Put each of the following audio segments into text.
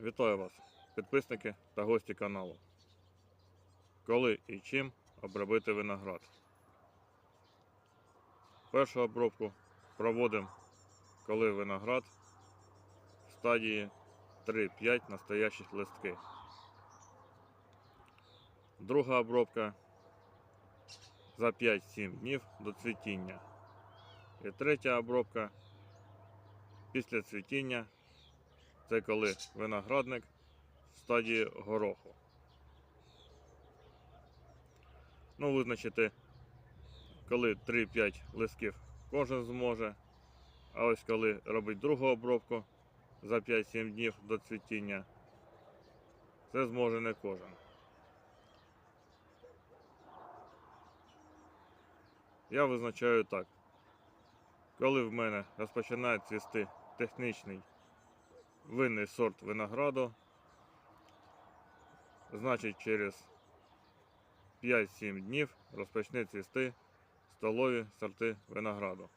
Вітаю вас, підписники та гості каналу. Коли і чим обробити виноград? Першу обробку проводимо, коли виноград в стадії 3-5 настоящих листки. Друга обробка за 5-7 днів до цвітіння. І третя обробка після цвітіння це коли виноградник в стадії гороху. Ну, визначити, коли 3-5 листків кожен зможе. А ось коли робить другу обробку за 5-7 днів до цвітіння, це зможе не кожен. Я визначаю так. Коли в мене розпочинає цвісти технічний винний сорт винограду. Значить, через 5-7 днів розпочне цвісти столові сорти винограду.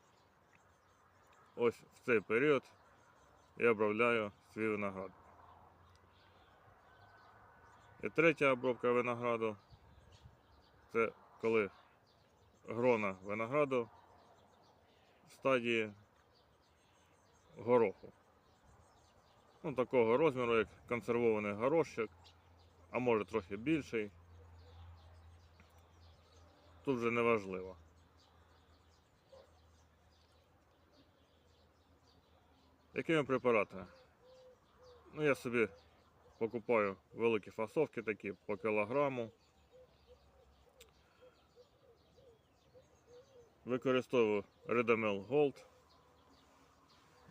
Ось в цей період я обробляю свій виноград. І третя обробка винограду це коли грона винограду в стадії гороху ну, такого розміру, як консервований горошок, а може трохи більший. Тут вже не важливо. Якими препаратами? Ну, я собі покупаю великі фасовки такі по кілограму. Використовую Redamel Gold.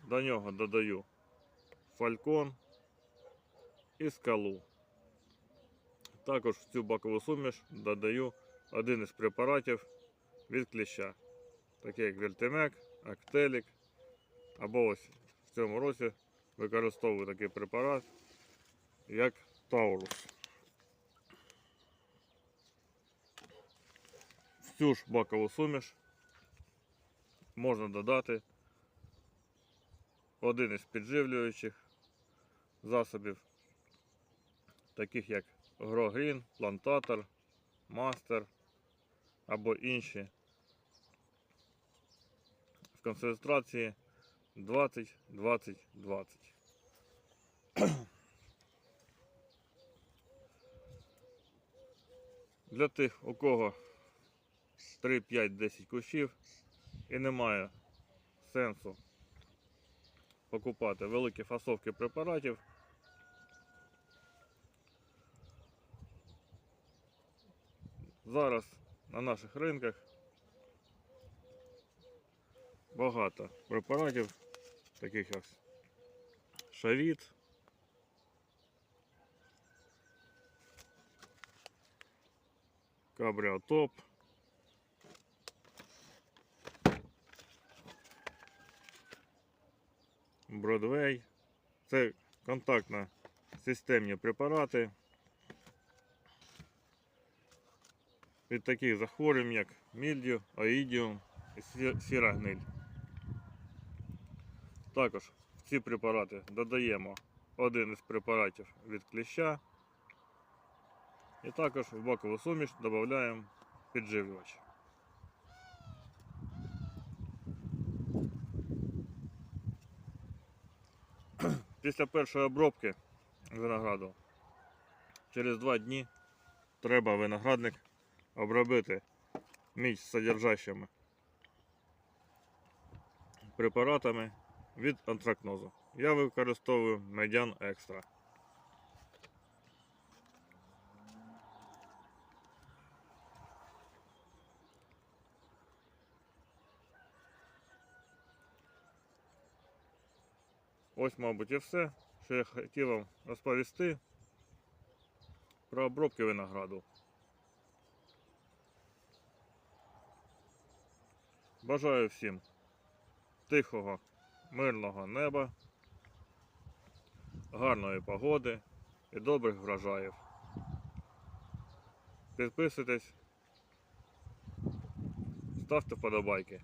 До нього додаю фалькон і скалу. Також в цю бакову суміш додаю один із препаратів від кліща, такий як Вельтемек, Актелік. Або ось в цьому році використовую такий препарат, як Таурус. Цю ж бакову суміш можна додати один із підживлюючих засобів, таких як Грогрін, Плантатор, Мастер або інші в концентрації 20-20-20. Для тих, у кого 3-5-10 кущів і немає сенсу покупати великі фасовки препаратів. Зараз на наших ринках багато препаратів, таких як шавіт, кабріотоп. Бродвей. Це контактно системні препарати від таких захворювань, як мільдю, оїдіум і сі- сіра гниль. Також в ці препарати додаємо один із препаратів від кліща. І також в бокову суміш додаємо підживлювач. Після першої обробки винограду через два дні треба виноградник обробити між содержащими препаратами від антракнозу. Я використовую медян екстра. Ось, мабуть, і все, що я хотів вам розповісти про обробки винограду. Бажаю всім тихого, мирного неба, гарної погоди і добрих врожаїв. Підписуйтесь, ставте вподобайки.